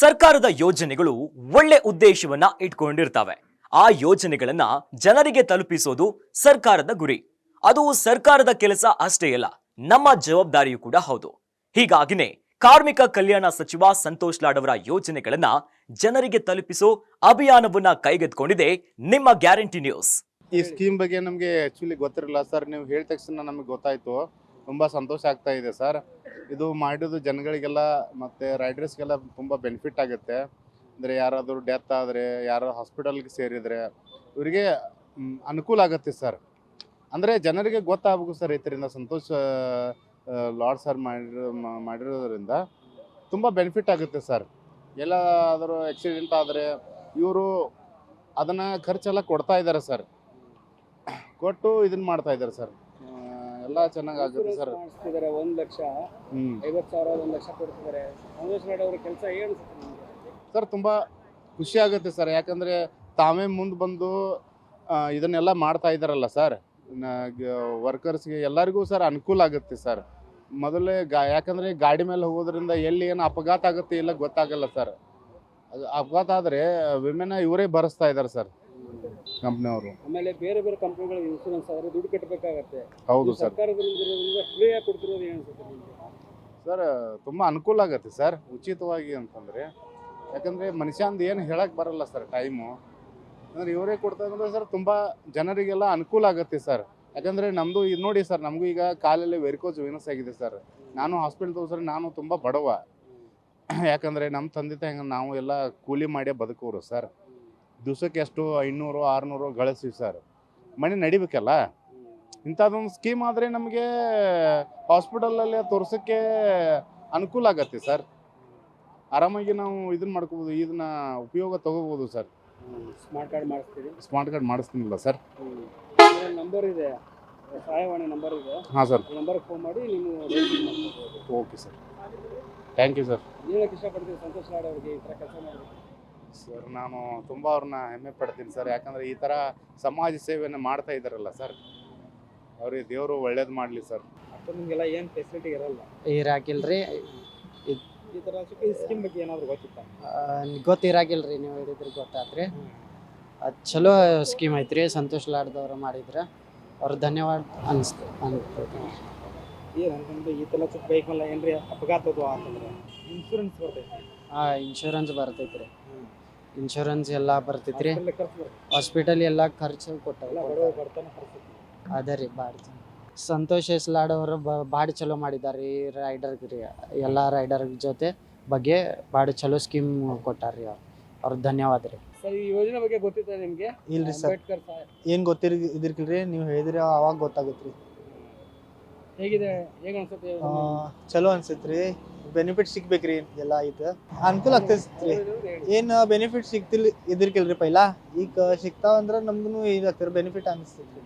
ಸರ್ಕಾರದ ಯೋಜನೆಗಳು ಒಳ್ಳೆ ಉದ್ದೇಶವನ್ನ ಇಟ್ಕೊಂಡಿರ್ತವೆ. ಆ ಯೋಜನೆಗಳನ್ನ ಜನರಿಗೆ ತಲುಪಿಸೋದು ಸರ್ಕಾರದ ಗುರಿ. ಅದು ಸರ್ಕಾರದ ಕೆಲಸ ಅಷ್ಟೇ ಅಲ್ಲ, ನಮ್ಮ ಜವಾಬ್ದಾರಿಯೂ ಕೂಡ ಹೌದು. ಹೀಗಾಗಿನೇ ಕಾರ್ಮಿಕ ಕಲ್ಯಾಣ ಸಚಿವ ಸಂತೋಷ್ ಲಾಡ್ ಅವರ ಯೋಜನೆಗಳನ್ನ ಜನರಿಗೆ ತಲುಪಿಸೋ ಅಭಿಯಾನವನ್ನ ಕೈಗೆತ್ತಿಕೊಂಡಿದೆ ನಿಮ್ಮ ಗ್ಯಾರಂಟಿ ನ್ಯೂಸ್. ಈ ಸ್ಕೀಮ್ ಬಗ್ಗೆ ನಮಗೆ ಆ್ಯಕ್ಚುಲಿ ಗೊತ್ತಿರಲಿಲ್ಲ ಸರ್. ನೀವು ಹೇಳಿದ ತಕ್ಷಣ ನಮಗೆ ಗೊತ್ತಾಯ್ತು. ತುಂಬಾ ಸಂತೋಷ ಆಗ್ತಾ ಇದೆ ಸರ್. ಇದು ಮಾಡಿದ್ದು ಜನಗಳಿಗೆಲ್ಲ ಮತ್ತು ರೈಡರ್ಸ್ಗೆಲ್ಲ ತುಂಬ ಬೆನಿಫಿಟ್ ಆಗುತ್ತೆ. ಅಂದರೆ ಯಾರಾದರೂ ಡೆತ್ ಆದರೆ ಯಾರೋ ಹಾಸ್ಪಿಟಲ್ಗೆ ಸೇರಿದರೆ ಇವರಿಗೆ ಅನುಕೂಲ ಆಗುತ್ತೆ ಸರ್ ಅಂದರೆ ಜನರಿಗೆ ಗೊತ್ತಾಗಬೇಕು ಸರ್ ಇದರಿಂದ ಸಂತೋಷ ಲಾರ್ಡ್ ಸರ್ ಮಾಡಿರೋ ಮಾಡಿರೋದ್ರಿಂದ ತುಂಬ ಬೆನಿಫಿಟ್ ಆಗುತ್ತೆ ಸರ್ ಎಲ್ಲಾದರೂ ಆಕ್ಸಿಡೆಂಟ್ ಆದರೆ ಇವರು ಅದನ್ನು ಖರ್ಚೆಲ್ಲ ಕೊಡ್ತಾ ಇದ್ದಾರೆ ಸರ್ ಕೊಟ್ಟು ಇದನ್ನ ಮಾಡ್ತಾ ಇದ್ದಾರೆ ಸರ್ ಎಲ್ಲ ಚೆನ್ನಾಗಿ ಆಗುತ್ತೆ ಸರ್. ಮಾಡಿಸ್ತಿದ್ದಾರೆ ಒಂದ್ ಲಕ್ಷ ಹ್ಮ್. ಐವತ್ತು ಸಾವಿರ ಒಂದ್ ಲಕ್ಷ ಕೊಡ್ತಿದ್ದಾರೆ ಮಹೇಶ್ ಲಾಡ್ ಅವ್ರ ಕೆಲಸ ಏನು ಸರ್ ತುಂಬ ಖುಷಿ ಆಗುತ್ತೆ ಸರ್. ಯಾಕಂದರೆ ತಾವೇ ಮುಂದೆ ಬಂದು ಆ, ಇದನ್ನೆಲ್ಲ ಮಾಡ್ತಾ ಇದ್ದಾರಲ್ಲ ಸರ್. ವರ್ಕರ್ಸ್ಗೆ ಎಲ್ಲರಿಗೂ ಸರ್ ಅನುಕೂಲ ಆಗುತ್ತೆ ಸರ್. ಮೊದಲೇ ಗಾ ಯಾಕಂದರೆ ಗಾಡಿ ಮೇಲೆ ಹೋಗೋದ್ರಿಂದ ಎಲ್ಲಿ ಏನು ಅಪಘಾತ ಆಗುತ್ತೆ ಇಲ್ಲ ಗೊತ್ತಾಗಲ್ಲ ಸರ್. ಅದು ಅಪಘಾತ ಆದರೆ ವಿಮೆನ ಇವರೇ ಭರಿಸ್ತಾ ಇದ್ದಾರೆ ಸರ್. ಕಂಪ್ನಿಯವರು. ಆಮೇಲೆ ಬೇರೆ ಬೇರೆ ಕಂಪ್ನಿಗಳ ಇನ್ಸೂರೆನ್ಸ್ ಆದರೆ ದುಡ್ಡು ಕಟ್ಟಬೇಕಾಗತ್ತೆ ಹೌದು ಸರ್. ಸರ್ಕಾರದಿಂದ ಫ್ರೀ ಆಗಿ ಕೊಡ್ತಿರೋದು ಏನು ಅನ್ಸುತ್ತೆ ನಿಮ್ಗೆ? ಸರ್ ತುಂಬ ಅನುಕೂಲ ಆಗುತ್ತೆ ಸರ್ ಉಚಿತವಾಗಿ ಅಂತಂದರೆ. ಯಾಕಂದರೆ ಮನುಷ್ಯಂದು ಏನು ಹೇಳಕ್ಕೆ ಬರಲ್ಲ ಸರ್ ಟೈಮು ಅಂದ್ರೆ ಇವರೇ ಕೊಡ್ತಾರೆ ಇದ್ರೆ ಸರ್ ತುಂಬ ಜನರಿಗೆಲ್ಲ ಅನುಕೂಲ ಆಗುತ್ತೆ ಸರ್. ಯಾಕಂದರೆ ನಮ್ಮದು ಇದು ನೋಡಿ ಸರ್ ನಮಗೂ ಈಗ ಕಾಲಲ್ಲಿ ವೆರಿಕೋಸ್ ವೀನಸ್ ಆಗಿದೆ ಸರ್. ನಾನು ಹಾಸ್ಪಿಟಲ್ ತೋರಿಸ್ರೆ ನಾನು ತುಂಬ ಬಡವ. ಯಾಕಂದರೆ ನಮ್ಮ ತಂದೆ ತಾಯಿ ನಾವು ಎಲ್ಲ ಕೂಲಿ ಮಾಡೇ ಬದುಕೋರು ಸರ್. ದಿವ್ಸಕ್ಕೆ ಎಷ್ಟು ಐನೂರು ಆರುನೂರು ಗಳಿಸ್ತೀವಿ ಸರ್ ಮನೆ ನಡಿಬೇಕಲ್ಲ? ಇಂಥದ್ದೊಂದು ಸ್ಕೀಮ್ ಆದರೆ ನಮಗೆ ಹಾಸ್ಪಿಟಲಲ್ಲಿ ತೋರ್ಸೋಕ್ಕೆ ಅನುಕೂಲ ಆಗತ್ತೆ ಸರ್. ಆರಾಮಾಗಿ ನಾವು ಇದನ್ನ ಮಾಡ್ಕೋಬೋದು ಇದನ್ನ ಉಪಯೋಗ ತಗೋಬೋದು ಸರ್. ಸ್ಮಾರ್ಟ್ ಕಾರ್ಡ್ ಮಾಡಿಸ್ತೀವಿ ಸ್ಮಾರ್ಟ್ ಕಾರ್ಡ್ ಮಾಡಿಸ್ತೀನಿಲ್ಲ ಸರ್. ನಂಬರ್ ಇದೆ? ಸಹಾಯವಾಣಿ ನಂಬರ್ ಇದೆ? ಹಾಂ ಸರ್. ನಂಬರ್ಗೆ ಫೋನ್ ಮಾಡಿ ನೀವು okay sir. Thank you sir ಏನಕ್ಕೆ ಇಷ್ಟಪಡ್ತೀವಿ ಸಂತೋಷ್ ಲಾಡ್ ಅವ್ರಿಗೆ ಈ ಥರ ಕೆಲಸ ಮಾಡಿ ಸರ್ ನಾನು ತುಂಬ ಅವ್ರನ್ನ ಹೆಮ್ಮೆ ಪಡ್ತೀನಿ ಸರ್. ಯಾಕಂದರೆ ಈ ಥರ ಸಮಾಜ ಸೇವೆಯನ್ನು ಮಾಡ್ತಾ ಇದ್ದಾರಲ್ಲ ಸರ್. ಅವ್ರಿಗೆ ದೇವರು ಒಳ್ಳೇದು ಮಾಡಲಿ ಸರ್. ಅಥವಾ ನಿಮಗೆಲ್ಲ ಏನು ಫೆಸಿಲಿಟಿ ಇರಲ್ಲ? ಇರಾಕಿಲ್ರಿ. ಈ ಥರ ಸ್ಕೀಮ್ ಬಗ್ಗೆ ಏನಾದರೂ ಗೊತ್ತಿತ್ತಾ? ಗೊತ್ತಿರಾಕಿಲ್ರಿ ನೀವು ಹೇಳಿದ್ರಿ ಗೊತ್ತಾತ್ರಿ. ಅದು ಚಲೋ ಸ್ಕೀಮ್ ಐತ್ರಿ. ಸಂತೋಷ್ ಲಾಡ್ದವ್ರು ಮಾಡಿದ್ರೆ ಅವ್ರ ಧನ್ಯವಾದ ಅನ್ಸ್ತು ಅನ್ಕೊಳ್ತೀನಿ. ಏನು ಅಂತಂದ್ರೆ ಈ ಥರ ಬೈಕ್ ಮೇಲೆ ಏನ್ರಿ ಅಪಘಾತದು ಅಂತಂದ್ರೆ ಇನ್ಶೂರೆನ್ಸ್ ಬರ್ತೈತಿ ಹಾಂ ಇನ್ಶೂರೆನ್ಸ್ ಬರ್ತೈತ್ರಿ. ಇನ್ಶೂರೆನ್ಸ್ ಎಲ್ಲ ಬರ್ತೈತ್ರಿ. ಹಾಸ್ಪಿಟಲ್ ಎಲ್ಲ ಖರ್ಚು ಪರಿಸ್ಥಿತಿ ಅದೇ ರೀ ಸಂತೋಷ್ ಎಸ್ಲಾಡ್ ಅವರು ಭಾಳ ಚಲೋ ಮಾಡಿದ್ದಾರೆ ಈ ರೈಡರ್ಗೆ ರೀ. ಎಲ್ಲ ರೈಡರ್ ಜೊತೆ ಬಗ್ಗೆ ಭಾಳ ಚಲೋ ಸ್ಕೀಮ್ ಕೊಟ್ಟಾರ್ರಿ ಅವ್ರು. ಅವ್ರ ಧನ್ಯವಾದ ರೀ. ಸರ್ ಈ ಯೋಜನೆ ಬಗ್ಗೆ ಗೊತ್ತಿತ್ತ ನಿಮಗೆ? ಇಲ್ರಿ ಸರ್. ಏನ್ ಗೊತ್ತಿರ್ ಇದಿರ್ಕಿಲ್ರಿ ನೀವು ಹೇಳಿದ್ರೆ ಅವಾಗ ಗೊತ್ತಾಗತ್ರಿ. ಹೇಗಿದೆ ಹೇಗೆ ಅನ್ಸುತ್ತೆ ಆ, ಚಲೋ ಅನ್ಸತ್ರಿ. ಬೆನಿಫಿಟ್ ಸಿಗ್ಬೇಕ್ರಿ ಎಲ್ಲ ಇದು. ಅನುಕೂಲ ಆಗ್ತೈತ್ರಿ. ಏನ್ ಬೆನಿಫಿಟ್ ಸಿಗ್ತಿಲ್ ಇದಿರ್ಕಿಲ್ರಿ ಪೈಲಾ? ಈಗ ಸಿಗ್ತಾವ ಅಂದ್ರ ನಮ್ಗೂ ಇದಾಗ್ತಿರ ಬೆನಿಫಿಟ್ ಅನಿಸ್ತೈತ್ರಿ